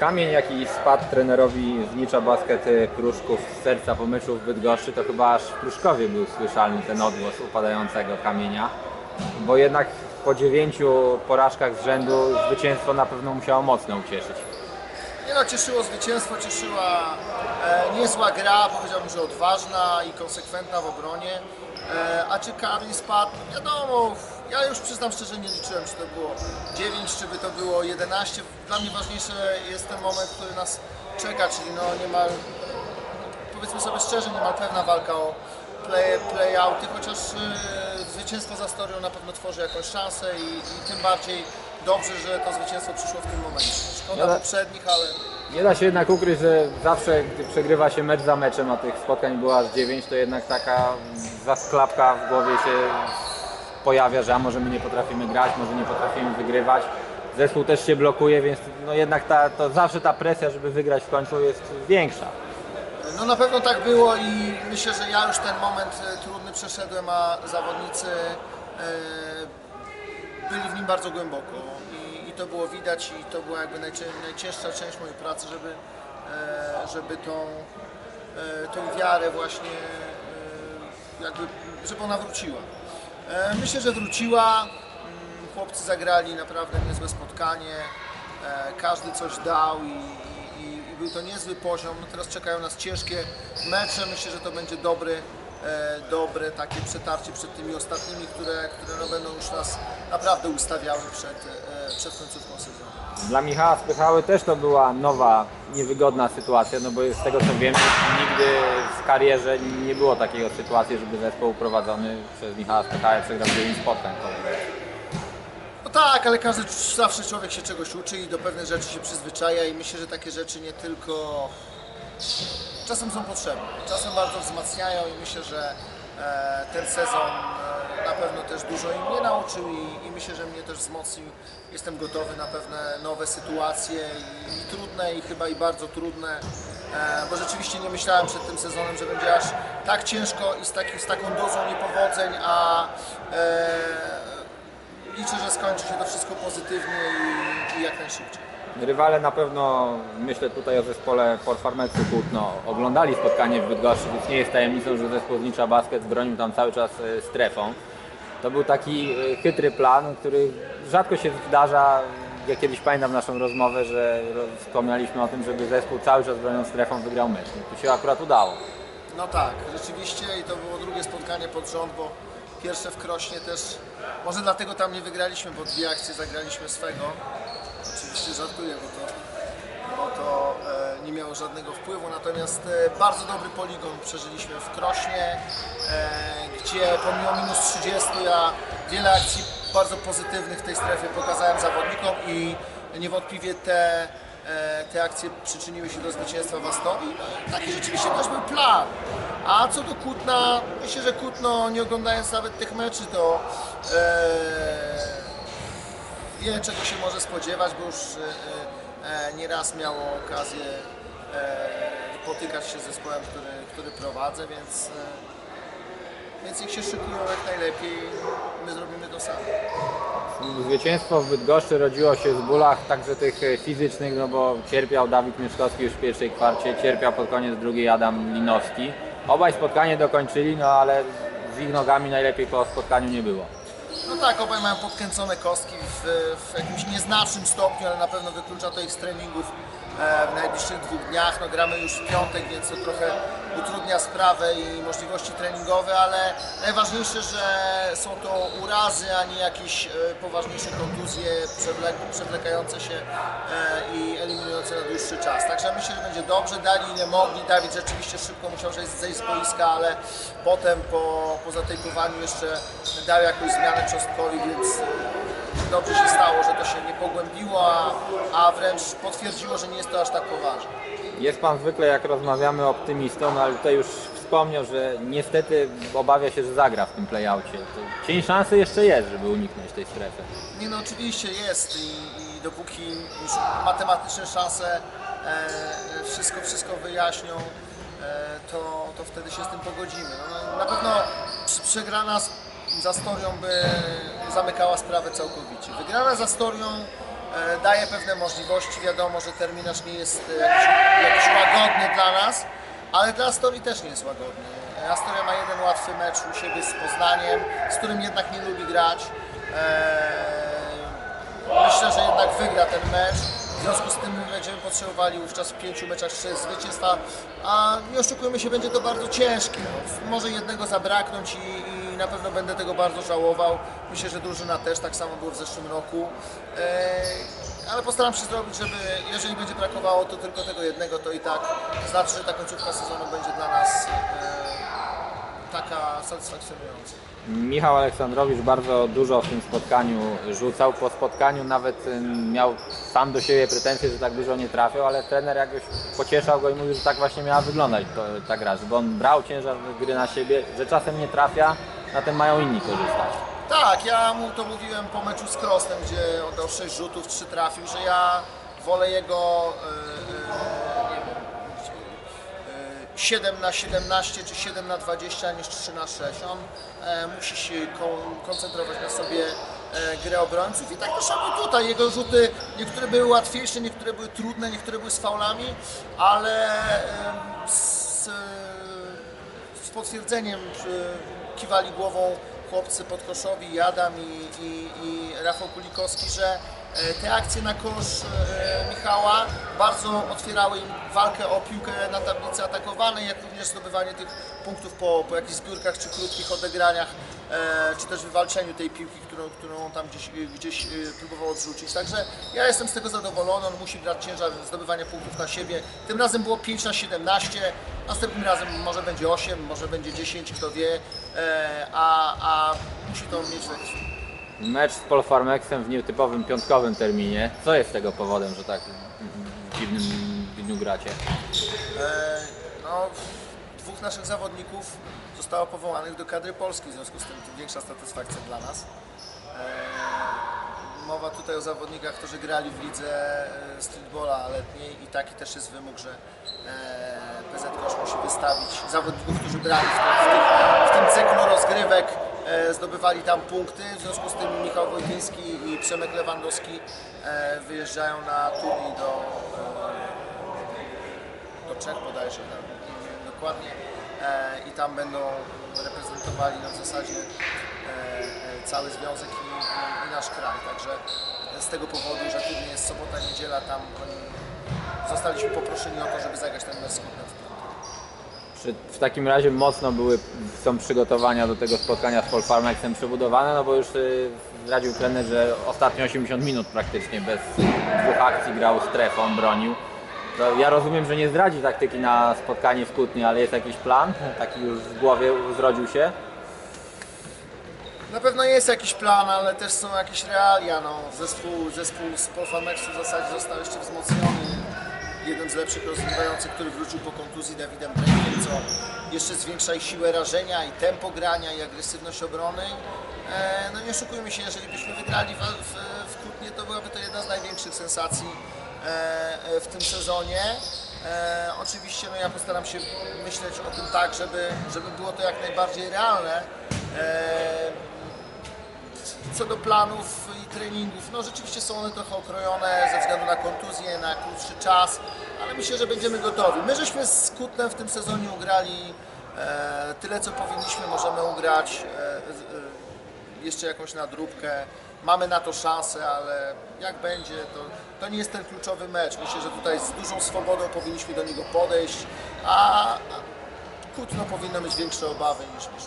Kamień, jaki spadł trenerowi z Nicza Basket y, Pruszków z serca po meczu Bydgoszczy, to chyba aż w Pruszkowie był słyszalny ten odgłos upadającego kamienia. Bo jednak po dziewięciu porażkach z rzędu zwycięstwo na pewno musiało mocno ucieszyć. Nie no, cieszyło zwycięstwo, cieszyła e, niezła gra, powiedziałbym, że odważna i konsekwentna w obronie. E, a czy kamień spadł? Wiadomo, ja już przyznam szczerze, nie liczyłem, czy to było 9, czy by to było 11. Dla mnie ważniejszy jest ten moment, który nas czeka, czyli no niemal, powiedzmy sobie szczerze, niemal pewna walka o play, play-outy, chociaż e, zwycięstwo za Storią na pewno tworzy jakąś szansę i, i tym bardziej dobrze, że to zwycięstwo przyszło w tym momencie. Szkoda Ale- poprzednich, ale Nie da się jednak ukryć, że zawsze gdy przegrywa się mecz za meczem, a tych spotkań było aż 9, to jednak taka zasklapka w głowie się pojawia, że a może my nie potrafimy grać, może nie potrafimy wygrywać. Zespół też się blokuje, więc no jednak ta, to zawsze ta presja, żeby wygrać w końcu jest większa. No na pewno tak było i myślę, że ja już ten moment e, trudny przeszedłem, a zawodnicy e, byli w nim bardzo głęboko i, i to było widać i to była jakby najcię, najcięższa część mojej pracy, żeby, e, żeby tą, tą wiarę właśnie jakby, żeby ona wróciła. E, myślę, że wróciła. Mm, Chłopcy zagrali naprawdę niezłe spotkanie. E, Każdy coś dał i, i, i był to niezły poziom. No teraz czekają nas ciężkie mecze. Myślę, że to będzie dobry, dobre takie przetarcie przed tymi ostatnimi, które, które no będą już nas naprawdę ustawiały przed, e, przed końcówką sezonu. Dla Michała Spychały też to była nowa, niewygodna sytuacja, no bo z tego co wiem, nigdy w karierze nie było takiej sytuacji, żeby zespół prowadzony przez Michała Spychałę przegrał 9 spotkań. No tak, ale każdy zawsze człowiek się czegoś uczy i do pewnych rzeczy się przyzwyczaja i myślę, że takie rzeczy nie tylko czasem są potrzebne, czasem bardzo wzmacniają i myślę, że e, ten sezon e, na pewno też dużo im nie nauczył i, i myślę, że mnie też wzmocnił. Jestem gotowy na pewne nowe sytuacje i, i trudne i chyba i bardzo trudne, e, bo rzeczywiście nie myślałem przed tym sezonem, że będzie aż tak ciężko i z, taki, z taką dozą niepowodzeń, a e, liczę, że skończy się to wszystko pozytywnie i, i jak najszybciej. Rywale na pewno, myślę tutaj o zespole Porfarmecu Kutno, oglądali spotkanie w Bydgoszczy, więc nie jest tajemnicą, że zespół z Nicza Basket bronił tam cały czas e, strefą. To był taki e, chytry plan, który rzadko się zdarza. Ja kiedyś pamiętam naszą rozmowę, że wspomnieliśmy o tym, żeby zespół cały czas bronią strefą wygrał mecz. No, Tu się akurat udało. No tak, rzeczywiście i to było drugie spotkanie pod rząd, bo pierwsze w Krośnie też, może dlatego tam nie wygraliśmy, bo dwie akcje zagraliśmy swego. Oczywiście żartuję, bo to, bo to e, nie miało żadnego wpływu, natomiast e, bardzo dobry poligon przeżyliśmy w Krośnie, e, gdzie pomimo minus 30 ja wiele akcji bardzo pozytywnych w tej strefie pokazałem zawodnikom i niewątpliwie te E, te akcje przyczyniły się do zwycięstwa w Astorii. No, taki rzeczywiście też był plan. A co do Kutna, myślę, że Kutno, nie oglądając nawet tych meczy, to e, wie czego się może spodziewać, bo już e, e, nieraz miało okazję e, potykać się z zespołem, który, który prowadzę, więc, e, więc niech się szykują jak najlepiej. My zrobimy to samo. Zwycięstwo w Bydgoszczy rodziło się z bólach także tych e, fizycznych, no bo cierpiał Dawid Mieszkowski już w pierwszej kwarcie, cierpiał pod koniec drugiej Adam Linowski. Obaj spotkanie dokończyli, no ale z ich nogami najlepiej po spotkaniu nie było. No tak, obaj mają podkręcone kostki w, w jakimś nieznacznym stopniu, ale na pewno wyklucza to ich z treningów e, w najbliższych dwóch dniach. No, gramy już w piątek, więc to trochę utrudnia sprawę i możliwości treningowe, ale najważniejsze, że są to urazy, a nie jakieś e, poważniejsze kontuzje przewlek, przewlekające się e, i eliminujące na dłuższy czas. Także myślę, że będzie dobrze. Dali ile mogli. Dawid rzeczywiście szybko musiał zejść, z boiska, ale potem po, po zatejpowaniu jeszcze dał jakąś zmianę cząstkowi, więc e, dobrze się stało, że to się nie pogłębiło, a, a wręcz potwierdziło, że nie jest to aż tak poważne. Jest Pan zwykle, jak rozmawiamy, optymistą, no ale tutaj już wspomniał, że niestety obawia się, że zagra w tym playoutie. To Cień szansy jeszcze jest, żeby uniknąć tej strefy. Nie no oczywiście jest i, i dopóki już matematyczne szanse e, wszystko, wszystko wyjaśnią, e, to, to wtedy się z tym pogodzimy. No, na pewno przegrana z, za Storią by zamykała sprawę całkowicie. Wygrana za Storią e, daje pewne możliwości. Wiadomo, że terminarz nie jest e, jakiś, łagodny dla nas, ale dla Astorii też nie jest łagodny. E, Astoria ma jeden łatwy mecz u siebie z Poznaniem, z którym jednak nie lubi grać. Myślę, że jednak wygra ten mecz. W związku z tym będziemy potrzebowali wówczas w pięciu meczach trzy zwycięstwa, a nie oszukujmy się, będzie to bardzo ciężkie. Może jednego zabraknąć i, i na pewno będę tego bardzo żałował. Myślę, że drużyna też tak samo było w zeszłym roku. E, ale postaram się zrobić, żeby jeżeli będzie brakowało to tylko tego jednego, to i tak znaczy, że ta końcówka sezonu będzie dla nas e, taka satysfakcjonująca. Michał Aleksandrowicz bardzo dużo w tym spotkaniu rzucał. Po spotkaniu nawet ym, miał sam do siebie pretensje, że tak dużo nie trafiał, ale trener jakoś pocieszał go i mówił, że tak właśnie miała wyglądać to, ta gra, żeby on brał ciężar gry na siebie, że czasem nie trafia, na tym mają inni korzystać. Tak, ja mu to mówiłem po meczu z Krosnem, gdzie oddał 6 rzutów, 3 trafił, że ja wolę jego wiem, e, 7 na 17 czy 7 na 20 niż 3 na 6. On e, musi się kon- koncentrować na sobie e, grę obrońców i tak to samo tutaj. Jego rzuty niektóre były łatwiejsze, niektóre były trudne, niektóre były z faulami, ale e, z, z potwierdzeniem kiwali głową chłopcy Podkoszowi, i Adam i, i, i Rafał Kulikowski, że te akcje na kosz e, Michała bardzo otwierały im walkę o piłkę na tablicy atakowanej, jak również zdobywanie tych punktów po, po jakichś zbiórkach czy krótkich odegraniach, e, czy też wywalczeniu tej piłki, którą, którą on tam gdzieś, gdzieś e, próbował odrzucić. Także ja jestem z tego zadowolony, on musi brać ciężar zdobywania punktów na siebie. Tym razem było 5 na 17, następnym razem może będzie 8, może będzie 10, kto wie, e, a, a musi to mieć we. Mecz z Polfarmexem w nietypowym piątkowym terminie. Co jest tego powodem, że tak w dziwnym dniu gracie? E, no, dwóch naszych zawodników zostało powołanych do kadry Polski, w związku z tym tym większa satysfakcja dla nas. E, mowa tutaj o zawodnikach, którzy grali w lidze e, streetballa letniej i taki też jest wymóg, że e, PZ Kosz musi wystawić zawodników, którzy brali w, w, tym, w tym cyklu rozgrywek, zdobywali tam punkty, w związku z tym Michał Wojtyński i Przemek Lewandowski e, wyjeżdżają na turniej do, e, do Czech bodajże, tam, dokładnie e, i tam będą reprezentowali na zasadzie e, e, cały związek i, i, nasz kraj, także z tego powodu, że turniej jest sobota, niedziela, tam zostaliśmy poproszeni o to, żeby zagrać ten mecz w. Czy w takim razie mocno były, są przygotowania do tego spotkania z Polfarmexem przebudowane, no bo już y, zdradził trener, że ostatnie 80 minut praktycznie bez dwóch akcji grał strefą, bronił. Ja rozumiem, że nie zdradzi taktyki na spotkanie w Kutnie, ale jest jakiś plan? Taki już w głowie zrodził się? Na pewno jest jakiś plan, ale też są jakieś realia. No, zespół, zespół z Polfamexu w zasadzie został jeszcze wzmocniony. Jednym z lepszych rozgrywających, który wrócił po kontuzji Dawidem Brenkiem, co jeszcze zwiększa i siłę rażenia, i tempo grania, i agresywność obrony. E, no nie oszukujmy się, jeżeli byśmy wygrali w, w, w Kutnie, to byłaby to jedna z największych sensacji e, e, w tym sezonie. E, oczywiście no ja postaram się myśleć o tym tak, żeby, żeby było to jak najbardziej realne. E, co do planów i treningów, no rzeczywiście są one trochę okrojone ze względu na kontuzję, na krótszy czas, ale myślę, że będziemy gotowi. My żeśmy z Kutnem w tym sezonie ugrali e, tyle, co powinniśmy, możemy ugrać e, e, jeszcze jakąś nadróbkę. Mamy na to szansę, ale jak będzie, to, to nie jest ten kluczowy mecz. Myślę, że tutaj z dużą swobodą powinniśmy do niego podejść, a, Kutno powinno mieć większe obawy niż, niż.